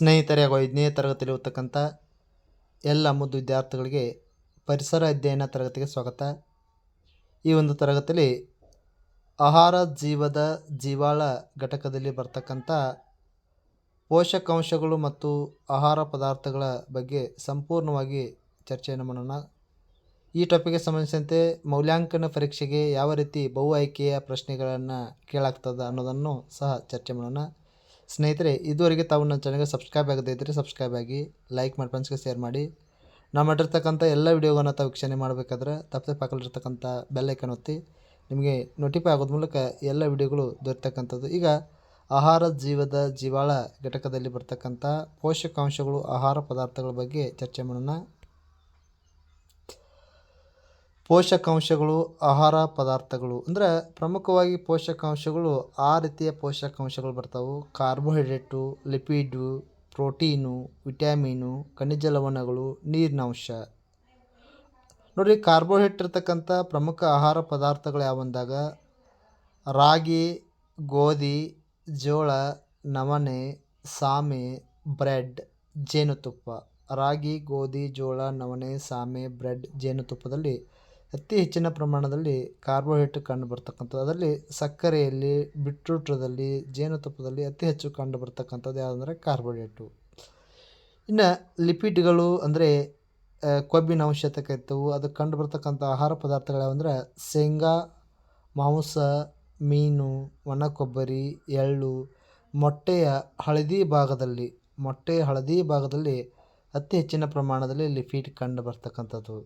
ಸ್ನೇಹಿತರೆ ಹಾಗೂ ಐದನೇ ತರಗತಿಯಲ್ಲಿ ಓದ್ತಕ್ಕಂಥ ಎಲ್ಲ ಮುದ್ದು ವಿದ್ಯಾರ್ಥಿಗಳಿಗೆ ಪರಿಸರ ಅಧ್ಯಯನ ತರಗತಿಗೆ ಸ್ವಾಗತ. ಈ ಒಂದು ತರಗತಿಯಲ್ಲಿ ಆಹಾರ ಜೀವದ ಜೀವಾಳ ಘಟಕದಲ್ಲಿ ಬರ್ತಕ್ಕಂಥ ಪೋಷಕಾಂಶಗಳು ಮತ್ತು ಆಹಾರ ಪದಾರ್ಥಗಳ ಬಗ್ಗೆ ಸಂಪೂರ್ಣವಾಗಿ ಚರ್ಚೆಯನ್ನು ಮಾಡೋಣ. ಈ ಟಾಪಿಕ್ಗೆ ಸಂಬಂಧಿಸಿದಂತೆ ಮೌಲ್ಯಾಂಕನ ಪರೀಕ್ಷೆಗೆ ಯಾವ ರೀತಿ ಬಹು ಆಯ್ಕೆಯ ಪ್ರಶ್ನೆಗಳನ್ನು ಕೇಳಾಗ್ತದೆ ಅನ್ನೋದನ್ನು ಸಹ ಚರ್ಚೆ ಮಾಡೋಣ. ಸ್ನೇಹಿತರೆ, ಇದುವರೆಗೆ ತಾವು ನನ್ನ ಚಾನಲ್ಗೆ ಸಬ್ಸ್ಕ್ರೈಬ್ ಆಗದೇ ಇದ್ದರೆ ಸಬ್ಸ್ಕ್ರೈಬ್ ಆಗಿ ಲೈಕ್ ಮಾಡಿ ಫ್ರೆಂಡ್ಸ್ಗೆ ಶೇರ್ ಮಾಡಿ. ನಾವು ಮಾಡಿರ್ತಕ್ಕಂಥ ಎಲ್ಲ ವಿಡಿಯೋಗಳನ್ನು ತಾವು ವೀಕ್ಷಣೆ ಮಾಡಬೇಕಾದ್ರೆ ತಪ್ಪದೆ ಪಕ್ಕದಲ್ಲಿರ್ತಕ್ಕಂಥ ಬೆಲ್ಲೈಕನ್ ಒತ್ತಿ, ನಿಮಗೆ ನೋಟಿಫೈ ಆಗೋದ ಮೂಲಕ ಎಲ್ಲ ವಿಡಿಯೋಗಳು ದೊರೆತಕ್ಕಂಥದ್ದು. ಈಗ ಆಹಾರ ಜೀವದ ಜೀವಾಳ ಘಟಕದಲ್ಲಿ ಬರ್ತಕ್ಕಂಥ ಪೋಷಕಾಂಶಗಳು, ಆಹಾರ ಪದಾರ್ಥಗಳ ಬಗ್ಗೆ ಚರ್ಚೆ ಮಾಡೋಣ. ಪೋಷಕಾಂಶಗಳು, ಆಹಾರ ಪದಾರ್ಥಗಳು. ಅಂದರೆ ಪ್ರಮುಖವಾಗಿ ಪೋಷಕಾಂಶಗಳು ಆ ರೀತಿಯ ಪೋಷಕಾಂಶಗಳು ಬರ್ತಾವೆ. ಕಾರ್ಬೋಹೈಡ್ರೇಟು, ಲಿಪಿಡು, ಪ್ರೋಟೀನು, ವಿಟ್ಯಾಮಿನು, ಖನಿಜ ಲವಣಗಳು, ನೀರಿನಂಶ. ನೋಡಿ, ಕಾರ್ಬೋಹೈಡ್ರೇಟ್ ಇರ್ತಕ್ಕಂಥ ಪ್ರಮುಖ ಆಹಾರ ಪದಾರ್ಥಗಳು ಯಾವಂದಾಗ? ರಾಗಿ, ಗೋಧಿ, ಜೋಳ, ನವಣೆ, ಸಾಮೆ, ಬ್ರೆಡ್, ಜೇನುತುಪ್ಪ. ರಾಗಿ, ಗೋಧಿ, ಜೋಳ, ನವಣೆ, ಸಾಮೆ, ಬ್ರೆಡ್, ಜೇನುತುಪ್ಪದಲ್ಲಿ ಅತಿ ಹೆಚ್ಚಿನ ಪ್ರಮಾಣದಲ್ಲಿ ಕಾರ್ಬೋಹೈಡ್ರೇಟ್ ಕಂಡು ಬರ್ತಕ್ಕಂಥದ್ದು ಅದರಲ್ಲಿ ಸಕ್ಕರೆಯಲ್ಲಿ ಬಿಟ್ರೂಟದಲ್ಲಿ ಜೇನುತುಪ್ಪದಲ್ಲಿ ಅತಿ ಹೆಚ್ಚು ಕಂಡು ಬರ್ತಕ್ಕಂಥದ್ದು ಯಾವುದಂದ್ರೆ ಕಾರ್ಬೋಹೈಡ್ರೇಟು ಇನ್ನು ಲಿಪಿಡ್ಗಳು ಅಂದರೆ ಕೊಬ್ಬಿನ ಅಂಶ ಇರ್ತವು. ಅದು ಕಂಡು ಬರ್ತಕ್ಕಂಥ ಆಹಾರ ಪದಾರ್ಥಗಳು ಯಾವಂದ್ರೆ ಶೇಂಗಾ, ಮಾಂಸ, ಮೀನು ಒಣ ಕೊಬ್ಬರಿ ಎಳ್ಳು, ಮೊಟ್ಟೆಯ ಹಳದಿ ಭಾಗದಲ್ಲಿ ಮೊಟ್ಟೆಯ ಹಳದಿ ಭಾಗದಲ್ಲಿ ಅತಿ ಹೆಚ್ಚಿನ ಪ್ರಮಾಣದಲ್ಲಿ ಲಿಪಿಡ್ ಕಂಡು ಬರ್ತಕ್ಕಂಥದ್ದು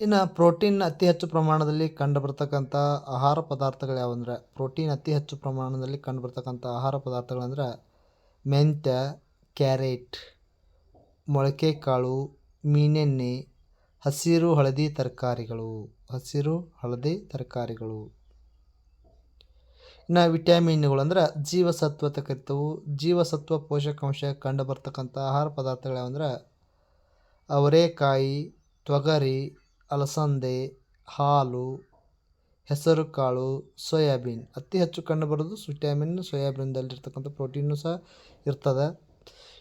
ಇನ್ನು ಪ್ರೋಟೀನ್ ಅತಿ ಹೆಚ್ಚು ಪ್ರಮಾಣದಲ್ಲಿ ಕಂಡುಬರ್ತಕ್ಕಂಥ ಆಹಾರ ಪದಾರ್ಥಗಳು ಯಾವಂದ್ರೆ ಪ್ರೋಟೀನ್ ಅತಿ ಹೆಚ್ಚು ಪ್ರಮಾಣದಲ್ಲಿ ಕಂಡುಬರ್ತಕ್ಕಂಥ ಆಹಾರ ಪದಾರ್ಥಗಳಂದ್ರೆ ಮೆಂತ್ಯ, ಕ್ಯಾರೆಟ್, ಮೊಳಕೆ ಕಾಳು, ಮೀನೆಣ್ಣೆ, ಹಸಿರು ಹಳದಿ ತರಕಾರಿಗಳು, ಹಸಿರು ಹಳದಿ ತರಕಾರಿಗಳು. ಇನ್ನು ವಿಟ್ಯಾಮಿನ್ಗಳು ಅಂದ್ರೆ ಜೀವಸತ್ವ ಕರಿತವು ಜೀವಸತ್ವ ಪೋಷಕಾಂಶ ಕಂಡುಬರ್ತಕ್ಕಂಥ ಆಹಾರ ಪದಾರ್ಥಗಳು ಯಾವಂದ್ರೆ ಅವರೆಕಾಯಿ, ತೊಗರಿ ಅಲಸಂದೆ, ಹಾಲು ಹೆಸರುಕಾಳು ಸೋಯಾಬೀನ್. ಅತಿ ಹೆಚ್ಚು ಕಂಡುಬರೋದು ವಿಟ್ಯಾಮಿನ್ ಸೋಯಾಬೀನ್ದಲ್ಲಿರ್ತಕ್ಕಂಥ ಪ್ರೋಟೀನು ಸಹ ಇರ್ತದೆ.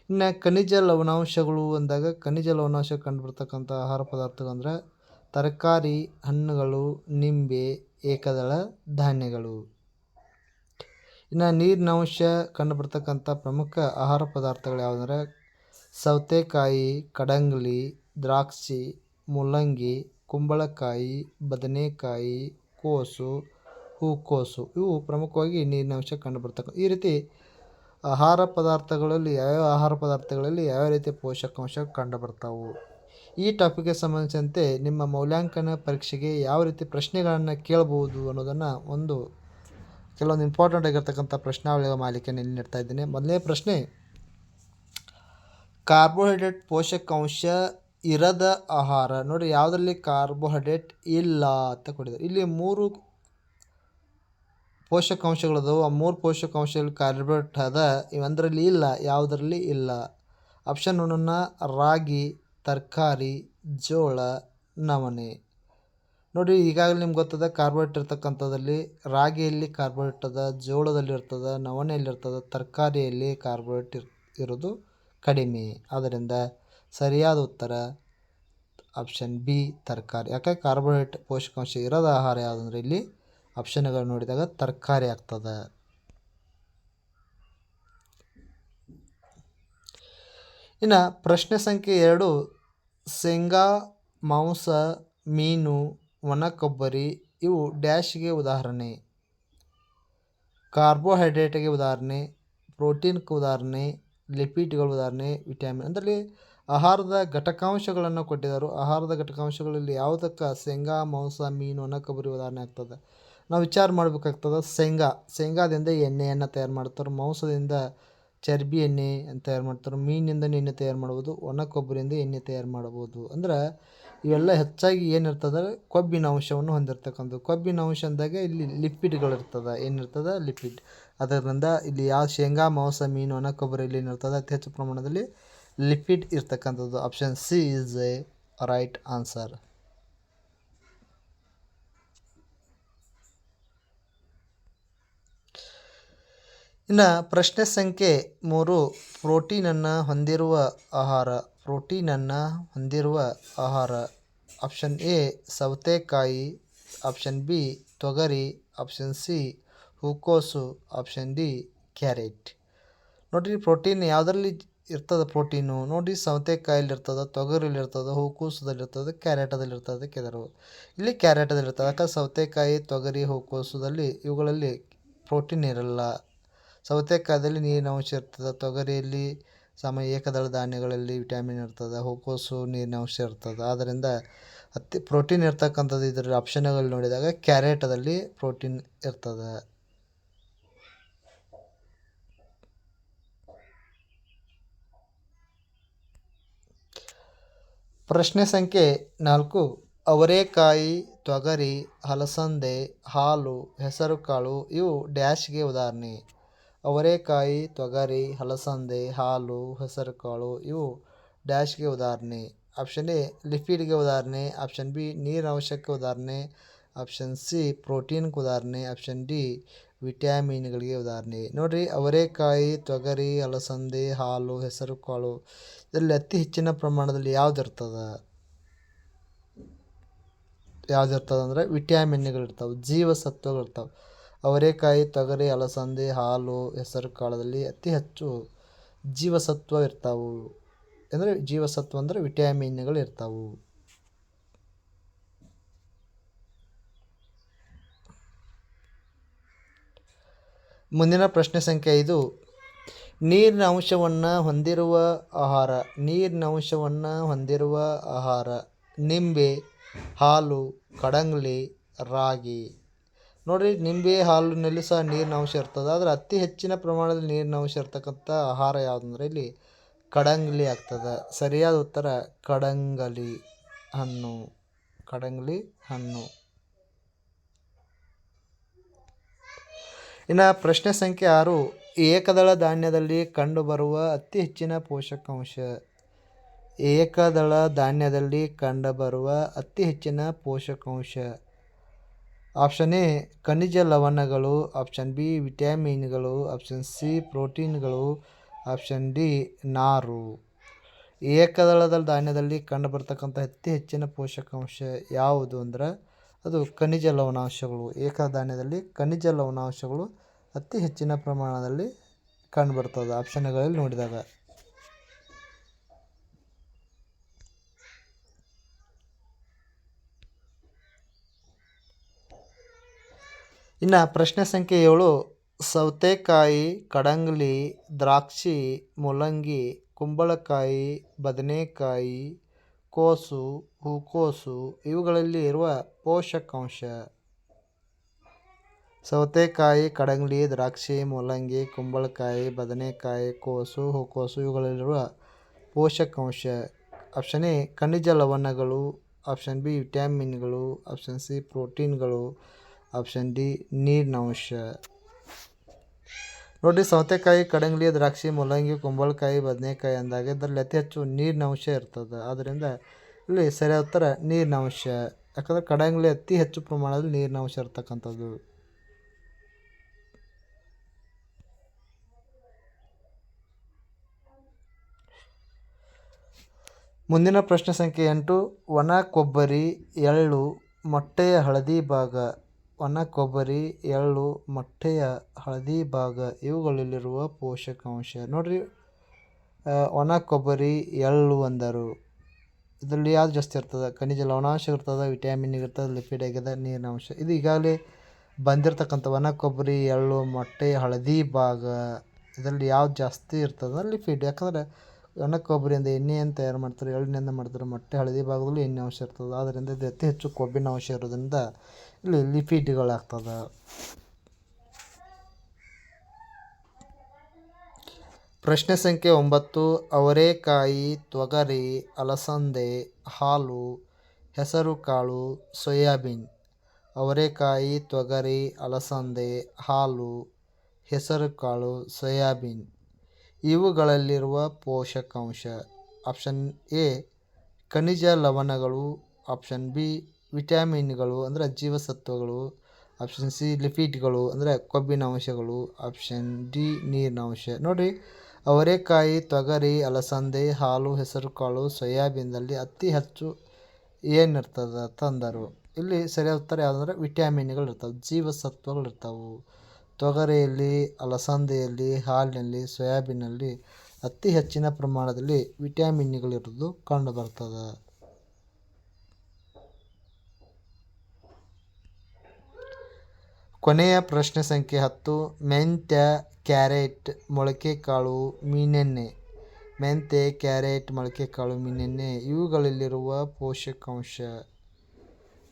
ಇನ್ನು ಖನಿಜ ಲವಣಾಂಶಗಳು ಅಂದಾಗ ಖನಿಜ ಲವಣಾಂಶ ಕಂಡುಬರ್ತಕ್ಕಂಥ ಆಹಾರ ಪದಾರ್ಥಗಳಂದ್ರೆ ತರಕಾರಿ, ಹಣ್ಣುಗಳು, ನಿಂಬೆ, ಏಕದಳ ಧಾನ್ಯಗಳು. ಇನ್ನು ನೀರಿನಂಶ ಕಂಡುಬರ್ತಕ್ಕಂಥ ಪ್ರಮುಖ ಆಹಾರ ಪದಾರ್ಥಗಳು ಯಾವುದಂದ್ರೆ ಸೌತೆಕಾಯಿ, ಕಡಂಗ್ಲಿ, ದ್ರಾಕ್ಷಿ ಮೂಲಂಗಿ ಕುಂಬಳಕಾಯಿ, ಬದನೆಕಾಯಿ, ಕೋಸು, ಹೂಕೋಸು ಇವು ಪ್ರಮುಖವಾಗಿ ನೀರಿನಂಶ ಕಂಡುಬರ್ತಕ್ಕಂಥ ಈ ರೀತಿ ಆಹಾರ ಪದಾರ್ಥಗಳಲ್ಲಿ ಯಾವ್ಯಾವ ಆಹಾರ ಪದಾರ್ಥಗಳಲ್ಲಿ ಯಾವ ರೀತಿಯ ಪೋಷಕಾಂಶ ಕಂಡುಬರ್ತಾವೆ? ಈ ಟಾಪಿಕ್ಗೆ ಸಂಬಂಧಿಸಿದಂತೆ ನಿಮ್ಮ ಮೌಲ್ಯಾಂಕನ ಪರೀಕ್ಷೆಗೆ ಯಾವ ರೀತಿ ಪ್ರಶ್ನೆಗಳನ್ನು ಕೇಳಬಹುದು ಅನ್ನೋದನ್ನು ಒಂದು ಕೆಲವೊಂದು ಇಂಪಾರ್ಟೆಂಟ್ ಆಗಿರ್ತಕ್ಕಂಥ ಪ್ರಶ್ನಾವಳಿಗಳ ಮಾಲಿಕೆಯನ್ನು ಇಲ್ಲಿ ನೀಡ್ತಾ ಇದ್ದೀನಿ. ಮೊದಲನೇ ಪ್ರಶ್ನೆ, ಕಾರ್ಬೋಹೈಡ್ರೇಟ್ ಪೋಷಕಾಂಶ ಇರದ ಆಹಾರ. ನೋಡಿ, ಯಾವುದರಲ್ಲಿ ಕಾರ್ಬೋಹೈಡ್ರೇಟ್ ಇಲ್ಲ ಅಂತ ಕೊಟ್ಟಿದ್ದಾರೆ. ಇಲ್ಲಿ ಮೂರು ಪೋಷಕಾಂಶಗಳದವು. ಆ ಮೂರು ಪೋಷಕಾಂಶಗಳು ಕಾರ್ಬೋಹೈಡ್ರೇಟ್ ಅದ ಇವಂದರಲ್ಲಿ ಇಲ್ಲ, ಯಾವುದರಲ್ಲಿ ಇಲ್ಲ. ಆಪ್ಷನ್ ಒನ್ನ ರಾಗಿ, ತರಕಾರಿ, ಜೋಳ, ನವಣೆ. ನೋಡಿ, ಈಗಾಗಲೇ ನಿಮ್ಗೆ ಗೊತ್ತದ ಕಾರ್ಬೋಹೈಡ್ರೇಟ್ ಇರ್ತಕ್ಕಂಥದ್ರಲ್ಲಿ ರಾಗಿಯಲ್ಲಿ ಕಾರ್ಬೋಹೈಡ್ರೇಟ್ ಅದ, ಜೋಳದಲ್ಲಿ ಇರ್ತದೆ, ನವಣೆಯಲ್ಲಿ ಇರ್ತದೆ, ತರಕಾರಿಯಲ್ಲಿ ಕಾರ್ಬೋಹೈಡ್ರೇಟ್ ಇರ್, ಇರೋದು ಕಡಿಮೆ. ಆದ್ದರಿಂದ ಸರಿಯಾದ ಉತ್ತರ ಆಪ್ಷನ್ ಬಿ ತರಕಾರಿ. ಯಾಕೆ ಕಾರ್ಬೋಹೈಡ್ರೇಟ್ ಪೋಷಕಾಂಶ ಇರೋದು ಆಹಾರ ಯಾವುದಂದ್ರೆ ಇಲ್ಲಿ ಆಪ್ಷನ್ಗಳು ನೋಡಿದಾಗ ತರಕಾರಿ ಆಗ್ತದೆ. ಇನ್ನು ಪ್ರಶ್ನೆ ಸಂಖ್ಯೆ ಎರಡು, ಶೇಂಗಾ, ಮಾಂಸ, ಮೀನು ಒಣ ಕೊಬ್ಬರಿ ಇವು ಡ್ಯಾಶ್ಗೆ ಉದಾಹರಣೆ. ಕಾರ್ಬೋಹೈಡ್ರೇಟ್ಗೆ ಉದಾಹರಣೆ ಪ್ರೋಟೀನ್ಗೆ ಉದಾಹರಣೆ ಲಿಪಿಡ್ಗಳ ಉದಾಹರಣೆ ವಿಟಮಿನ್ ಅದರಲ್ಲಿ ಆಹಾರದ ಘಟಕಾಂಶಗಳನ್ನು ಕೊಟ್ಟಿದ್ದಾರೆ. ಆಹಾರದ ಘಟಕಾಂಶಗಳಲ್ಲಿ ಯಾವುದಕ್ಕೆ ಶೇಂಗಾ, ಮಾಂಸ, ಮೀನು ಒಣ ಕೊಬ್ಬರಿ ಉದಾಹರಣೆ ಆಗ್ತದೆ. ನಾವು ವಿಚಾರ ಮಾಡಬೇಕಾಗ್ತದೆ ಶೇಂಗಾ. ಶೇಂಗಾದಿಂದ ಎಣ್ಣೆಯನ್ನು ತಯಾರು ಮಾಡ್ತಾರೆ. ಮಾಂಸದಿಂದ ಚರ್ಬಿ ಎಣ್ಣೆ ಅಂತ ತಯಾರು ಮಾಡ್ತಾರೆ. ಮೀನಿಂದ ಎಣ್ಣೆ ತಯಾರು ಮಾಡ್ಬೋದು. ಒಣ ಕೊಬ್ಬರಿಯಿಂದ ಎಣ್ಣೆ ತಯಾರು ಮಾಡ್ಬೋದು. ಅಂದ್ರೆ ಇವೆಲ್ಲ ಹೆಚ್ಚಾಗಿ ಏನಿರ್ತದೆ? ಕೊಬ್ಬಿನ ಅಂಶವನ್ನು ಹೊಂದಿರತಕ್ಕಂಥದ್ದು. ಕೊಬ್ಬಿನ ಅಂಶ ಅಂದಾಗ ಇಲ್ಲಿ ಲಿಪಿಡ್ಗಳಿರ್ತದೆ. ಏನಿರ್ತದೆ? ಲಿಪಿಡ್. ಅದರಿಂದ ಇಲ್ಲಿ ಯಾವ ಶೇಂಗಾ, ಮಾಂಸ, ಮೀನು ಒಣ ಕೊಬ್ಬರಿಯಲ್ಲಿ ಏನಿರ್ತದೆ? ಅತಿ ಹೆಚ್ಚು ಪ್ರಮಾಣದಲ್ಲಿ ಲಿಪಿಡ್ ಇರ್ತಕ್ಕಂಥದ್ದು option C is a right answer ಇನ್ನು ಪ್ರಶ್ನೆ ಸಂಖ್ಯೆ ಮೂರು ಪ್ರೋಟೀನನ್ನು ಹೊಂದಿರುವ ಆಹಾರ ಪ್ರೋಟೀನನ್ನು ಹೊಂದಿರುವ ಆಹಾರ. ಆಪ್ಷನ್ ಎ ಸೌತೆಕಾಯಿ. ಆಪ್ಷನ್ ಬಿ ತೊಗರಿ. ಆಪ್ಷನ್ ಸಿ ಹೂಕೋಸು. Option D carrot. ನೋಡಿರಿ ಪ್ರೋಟೀನ್ ಯಾವುದರಲ್ಲಿ ಇರ್ತದೆ ಪ್ರೋಟೀನು ನೋಡಿ ಸೌತೆಕಾಯಲ್ಲಿ ಇರ್ತದೆ ತೊಗರಿಲಿ ಇರ್ತದೆ ಹೂಕೋಸದಲ್ಲಿ ಇರ್ತದೆ ಕ್ಯಾರೆಟದಲ್ಲಿ ಇರ್ತದೆ ಕೆದರು ಇಲ್ಲಿ ಕ್ಯಾರೆಟದಲ್ಲಿ ಇರ್ತದೆ ಯಾಕಂದ್ರೆ ಸೌತೆಕಾಯಿ, ತೊಗರಿ ಹೂಕೋಸದಲ್ಲಿ ಇವುಗಳಲ್ಲಿ ಪ್ರೋಟೀನ್ ಇರಲ್ಲ. ಸೌತೆಕಾಯಿದಲ್ಲಿ ನೀರಿನ ಅಂಶ ಇರ್ತದೆ, ತೊಗರಿಯಲ್ಲಿ ಸಮ ಏಕದಳ ಧಾನ್ಯಗಳಲ್ಲಿ ವಿಟಮಿನ್ ಇರ್ತದೆ ಹೂಕೋಸು ನೀರಿನ ಅಂಶ ಇರ್ತದೆ. ಆದ್ದರಿಂದ ಅತಿ ಪ್ರೋಟೀನ್ ಇರ್ತಕ್ಕಂಥದ್ದು ಇದರ ಆಪ್ಷನ್ಗಳು ನೋಡಿದಾಗ ಕ್ಯಾರೆಟದಲ್ಲಿ ಪ್ರೋಟೀನ್ ಇರ್ತದೆ. ಪ್ರಶ್ನೆ ಸಂಖ್ಯೆ ನಾಲ್ಕು. ಅವರೆಕಾಯಿ, ತೊಗರಿ, ಹಲಸಂದೆ, ಹಾಲು, ಹೆಸರುಕಾಳು ಇವು ಡ್ಯಾಶ್ಗೆ ಉದಾಹರಣೆ. ಅವರೆಕಾಯಿ, ತೊಗರಿ, ಹಲಸಂದೆ, ಹಾಲು, ಹೆಸರುಕಾಳು ಇವು ಡ್ಯಾಶ್ಗೆ ಉದಾಹರಣೆ. ಆಪ್ಷನ್ ಎ ಲಿಪಿಡ್ಗೆ ಉದಾಹರಣೆ. ಆಪ್ಷನ್ ಬಿ, ನೀರಿನ ಅಂಶಕ್ಕೆ ಉದಾಹರಣೆ. ಆಪ್ಷನ್ ಸಿ ಪ್ರೋಟೀನ್ಗೆ ಉದಾಹರಣೆ. ಆಪ್ಷನ್ ಡಿ ವಿಟ್ಯಾಮಿನ್ಗಳಿಗೆ ಉದಾಹರಣೆ. ನೋಡಿರಿ, ಅವರೆಕಾಯಿ, ತೊಗರಿ, ಅಲಸಂದೆ, ಹಾಲು, ಹೆಸರುಕಾಳು, ಇದರಲ್ಲಿ ಅತಿ ಹೆಚ್ಚಿನ ಪ್ರಮಾಣದಲ್ಲಿ ಯಾವ್ದು ಇರ್ತದೆ? ಯಾವ್ದು ವಿಟ್ಯಾಮಿನ್ಗಳು ಇರ್ತವೆ, ಜೀವಸತ್ವಗಳು ಜೀವಸತ್ವಗಳಿರ್ತಾವೆ ಅವರೆಕಾಯಿ, ತೊಗರಿ, ಅಲಸಂದೆ, ಹಾಲು ಹೆಸರು ಕಾಳದಲ್ಲಿ ಅತಿ ಹೆಚ್ಚು ಜೀವಸತ್ವ ಇರ್ತಾವು. ಅಂದರೆ ಜೀವಸತ್ವ ಅಂದರೆ ವಿಟ್ಯಾಮಿನ್ಗಳು ಇರ್ತಾವು. ಮುಂದಿನ ಪ್ರಶ್ನೆ ಸಂಖ್ಯೆ ಐದು. ನೀರಿನ ಅಂಶವನ್ನು ಹೊಂದಿರುವ ಆಹಾರ, ನೀರಿನ ಅಂಶವನ್ನು ಹೊಂದಿರುವ ಆಹಾರ, ನಿಂಬೆ, ಹಾಲು, ಕಡಂಗ್ಲಿ, ರಾಗಿ. ನೋಡಿರಿ, ನಿಂಬೆ, ಹಾಲಿನಲ್ಲಿ ಸಹ ನೀರಿನ ಅಂಶ ಇರ್ತದೆ. ಆದರೆ ಅತಿ ಹೆಚ್ಚಿನ ಪ್ರಮಾಣದಲ್ಲಿ ನೀರಿನ ಅಂಶ ಇರ್ತಕ್ಕಂಥ ಆಹಾರ ಯಾವುದಂದ್ರೆ ಇಲ್ಲಿ ಕಡಂಗ್ಲಿ ಆಗ್ತದೆ. ಸರಿಯಾದ ಉತ್ತರ ಕಡಂಗಲಿ ಹಣ್ಣು. ಕಡಂಗ್ಲಿ ಹಣ್ಣು. ಇನ್ನು ಪ್ರಶ್ನೆ ಸಂಖ್ಯೆ ಆರು, ಏಕದಳ ಧಾನ್ಯದಲ್ಲಿ ಕಂಡುಬರುವ ಅತಿ ಹೆಚ್ಚಿನ ಪೋಷಕಾಂಶ. ಏಕದಳ ಧಾನ್ಯದಲ್ಲಿ ಕಂಡುಬರುವ ಅತಿ ಹೆಚ್ಚಿನ ಪೋಷಕಾಂಶ. ಆಪ್ಷನ್ ಎ, ಖನಿಜ ಲವಣಗಳು. ಆಪ್ಷನ್ ಬಿ, ವಿಟಮಿನ್ಗಳು. ಆಪ್ಷನ್ ಸಿ, ಪ್ರೋಟೀನ್ಗಳು. ಆಪ್ಷನ್ ಡಿ, ನಾರು. ಏಕದಳದ ಧಾನ್ಯದಲ್ಲಿ ಕಂಡುಬರ್ತಕ್ಕಂಥ ಅತಿ ಹೆಚ್ಚಿನ ಪೋಷಕಾಂಶ ಯಾವುದು ಅಂದ್ರೆ ಅದು ಖನಿಜ ಲವಣಾಂಶಗಳು, ಏಕಧಾನ್ಯದಲ್ಲಿ ಖನಿಜ ಲವಣಾಂಶಗಳು ಅತಿ ಹೆಚ್ಚಿನ ಪ್ರಮಾಣದಲ್ಲಿ ಕಂಡುಬರ್ತದೆ. ಆಪ್ಷನ್ಗಳಲ್ಲಿ ನೋಡಿದಾಗ. ಇನ್ನು ಪ್ರಶ್ನೆ ಸಂಖ್ಯೆ ಏಳು, ಸೌತೆಕಾಯಿ, ಕಡಂಗ್ಲಿ, ದ್ರಾಕ್ಷಿ ಮೂಲಂಗಿ ಕುಂಬಳಕಾಯಿ, ಬದನೆಕಾಯಿ, ಕೋಸು ಹೂಕೋಸು ಇವುಗಳಲ್ಲಿ ಇರುವ ಪೋಷಕಾಂಶ ಸೌತೆಕಾಯಿ ಕಡಂಗ್ಲಿ ದ್ರಾಕ್ಷಿ, ಮೂಲಂಗಿ, ಕುಂಬಳಕಾಯಿ, ಬದನೆಕಾಯಿ, ಕೋಸು, ಹೂಕೋಸು ಇವುಗಳಲ್ಲಿರುವ ಪೋಷಕಾಂಶ. ಆಪ್ಷನ್ ಎ ಖನಿಜ ಲವಣಗಳು. ಆಪ್ಷನ್ ಬಿ ವಿಟ್ಯಾಮಿನ್ಗಳು ಆಪ್ಷನ್ ಸಿ ಪ್ರೋಟೀನ್ಗಳು. ಆಪ್ಷನ್ ಡಿ ನೀರಿನಂಶ. ನೋಡಿ, ಸೌತೆಕಾಯಿ ಕಡಂಗ್ಲಿ ದ್ರಾಕ್ಷಿ, ಮೂಲಂಗಿ, ಕುಂಬಳಕಾಯಿ, ಬದನೆಕಾಯಿ ಅಂದಾಗ ಇದರಲ್ಲಿ ಅತಿ ಹೆಚ್ಚು ನೀರಿನ ಅಂಶ ಇರ್ತದೆ. ಆದ್ದರಿಂದ ಇಲ್ಲಿ ಸರಿಯಾದ ಉತ್ತರ ನೀರಿನ ಅಂಶ. ಯಾಕಂದರೆ ಕಡಂಗ್ಲಿ ಅತಿ ಹೆಚ್ಚು ಪ್ರಮಾಣದಲ್ಲಿ ನೀರಿನ ಅಂಶ ಇರ್ತಕ್ಕಂಥದ್ದು. ಮುಂದಿನ ಪ್ರಶ್ನೆ ಸಂಖ್ಯೆ ಎಂಟು. ಒಣ, ಕೊಬ್ಬರಿ, ಎಳ್ಳು, ಮೊಟ್ಟೆಯ ಹಳದಿ ಭಾಗ. ಒಣ, ಕೊಬ್ಬರಿ, ಎಳ್ಳು, ಮೊಟ್ಟೆಯ ಹಳದಿ ಭಾಗ. ಇವುಗಳಲ್ಲಿರುವ ಪೋಷಕಾಂಶ. ನೋಡ್ರಿ ಒಣ, ಕೊಬ್ಬರಿ, ಎಳ್ಳು ಅಂದರು. ಇದರಲ್ಲಿ ಯಾವ್ದು ಜಾಸ್ತಿ ಇರ್ತದೆ? ಖನಿಜ ಲವಣಾಂಶ ಇರ್ತದೆ ವಿಟಮಿನ್ ಇರ್ತದೆ ಲಿಪಿಡ್ ಆಗಿದೆ ನೀರಿನ ಅಂಶ. ಇದು ಈಗಾಗಲೇ ಬಂದಿರತಕ್ಕಂಥ ಒಣ ಕೊಬ್ಬರಿ, ಎಳ್ಳು, ಮೊಟ್ಟೆ, ಹಳದಿ ಭಾಗ ಇದರಲ್ಲಿ ಯಾವ್ದು ಜಾಸ್ತಿ ಇರ್ತದೆ? ಲಿಪಿಡ್ ಯಾಕಂದ್ರೆ ಒಣ ಕೊಬ್ಬರಿಯಿಂದ ಎಣ್ಣೆಯನ್ನು ತಯಾರು ಮಾಡ್ತಾರೆ, ಎಳ್ಳಿನಿಂದ ಮಾಡ್ತಾರೆ, ಮೊಟ್ಟೆ, ಹಳದಿ ಭಾಗದಲ್ಲಿ ಎಣ್ಣೆ ಅಂಶ ಇರ್ತದೆ. ಆದ್ದರಿಂದ ಇದು ಅತಿ ಹೆಚ್ಚು ಕೊಬ್ಬಿನ ಅಂಶ ಇರೋದ್ರಿಂದ ಇಲ್ಲಿ ಲಿಪಿಡ್ಗಳಾಗ್ತದೆ ಪ್ರಶ್ನೆ ಸಂಖ್ಯೆ ಒಂಬತ್ತು, ಅವರೆಕಾಯಿ, ತೊಗರಿ, ಅಲಸಂದೆ, ಹಾಲು ಹೆಸರುಕಾಳು ಸೋಯಾಬೀನ್. ಅವರೆಕಾಯಿ, ತೊಗರಿ, ಅಲಸಂದೆ, ಹಾಲು ಹೆಸರುಕಾಳು ಸೋಯಾಬೀನ್. ಇವುಗಳಲ್ಲಿರುವ ಪೋಷಕಾಂಶ ಆಪ್ಷನ್ ಎ, ಖನಿಜ ಲವಣಗಳು. ಆಪ್ಷನ್ ಬಿ ವಿಟ್ಯಾಮಿನ್ಗಳು ಅಂದರೆ ಜೀವಸತ್ವಗಳು. ಆಪ್ಷನ್ ಸಿ, ಲಿಪಿಡ್ಗಳು ಅಂದರೆ ಕೊಬ್ಬಿನ ಅಂಶಗಳು. ಆಪ್ಷನ್ ಡಿ, ನೀರಿನ ಅಂಶ. ನೋಡಿರಿ ಅವರೆಕಾಯಿ, ತೊಗರಿ, ಅಲಸಂದೆ, ಹಾಲು, ಹೆಸರುಕಾಳು, ಸೋಯಾಬೀನ್ದಲ್ಲಿ ಅತಿ ಹೆಚ್ಚು ಏನಿರ್ತದೆ ತಂದರು. ಇಲ್ಲಿ ಸರಿಯಾದ ಉತ್ತರ ಯಾವುದಂದ್ರೆ ವಿಟ್ಯಾಮಿನ್ಗಳು ಇರ್ತವೆ ಜೀವಸತ್ವಗಳು ಇರ್ತವೆ ತೊಗರಿಯಲ್ಲಿ, ಅಲಸಂದೆಯಲ್ಲಿ, ಹಾಲಿನಲ್ಲಿ ಸೋಯಾಬೀನಲ್ಲಿ ಅತಿ ಹೆಚ್ಚಿನ ಪ್ರಮಾಣದಲ್ಲಿ ವಿಟ್ಯಾಮಿನ್ಗಳಿರೋದು ಕಂಡು ಬರ್ತದೆ ಕೊನೆಯ ಪ್ರಶ್ನೆ ಸಂಖ್ಯೆ ಹತ್ತು, ಮೆಂತ್ಯ ಕ್ಯಾರೆಟ್, ಮೊಳಕೆಕಾಳು, ಮೀನೆಣ್ಣೆ. ಮೆಂತ್ಯೆ ಕ್ಯಾರೆಟ್, ಮೊಳಕೆಕಾಳು, ಮೀನೆಣ್ಣೆ ಇವುಗಳಲ್ಲಿರುವ ಪೋಷಕಾಂಶ.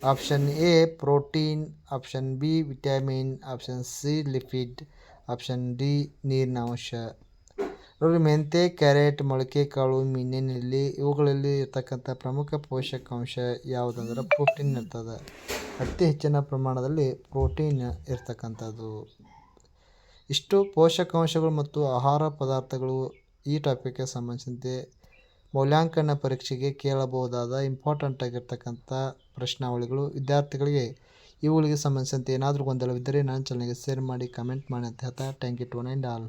Option A, protein. Option B, vitamin. Option C, lipid. Option D ನೀರಿನ ಅಂಶ ನೋಡಿ ಮೆಂತ್ಯ ಕ್ಯಾರೆಟ್, ಮೊಳಕೆಕಾಳು ಮೀನಿನಲ್ಲಿ ಇವುಗಳಲ್ಲಿ ಇರತಕ್ಕಂಥ ಪ್ರಮುಖ ಪೋಷಕಾಂಶ ಯಾವುದಂದ್ರೆ ಪ್ರೋಟೀನ್ ಇರ್ತದೆ. ಅತಿ ಹೆಚ್ಚಿನ ಪ್ರಮಾಣದಲ್ಲಿ ಪ್ರೋಟೀನ್ ಇರ್ತಕ್ಕಂಥದ್ದು. ಇಷ್ಟು ಪೋಷಕಾಂಶಗಳು ಮತ್ತು ಆಹಾರ ಪದಾರ್ಥಗಳು ಈ ಟಾಪಿಕ್ಗೆ ಸಂಬಂಧಿಸಿದಂತೆ ಮೌಲ್ಯಾಂಕನ ಪರೀಕ್ಷೆಗೆ ಕೇಳಬಹುದಾದ ಇಂಪಾರ್ಟೆಂಟ್ ಆಗಿರ್ತಕ್ಕಂಥ ಪ್ರಶ್ನಾವಳಿಗಳು ವಿದ್ಯಾರ್ಥಿಗಳಿಗೆ ಇವುಗಳಿಗೆ ಸಂಬಂಧಿಸಿದಂತೆ ಏನಾದರೂ ಗೊಂದಲವಿದ್ದರೆ ನನ್ನ ಚಾನಲ್ಗೆ ಶೇರ್ ಮಾಡಿ ಕಮೆಂಟ್ ಮಾಡಿ ಅಂತ ಹೇಳ್ತಾ thank you to and all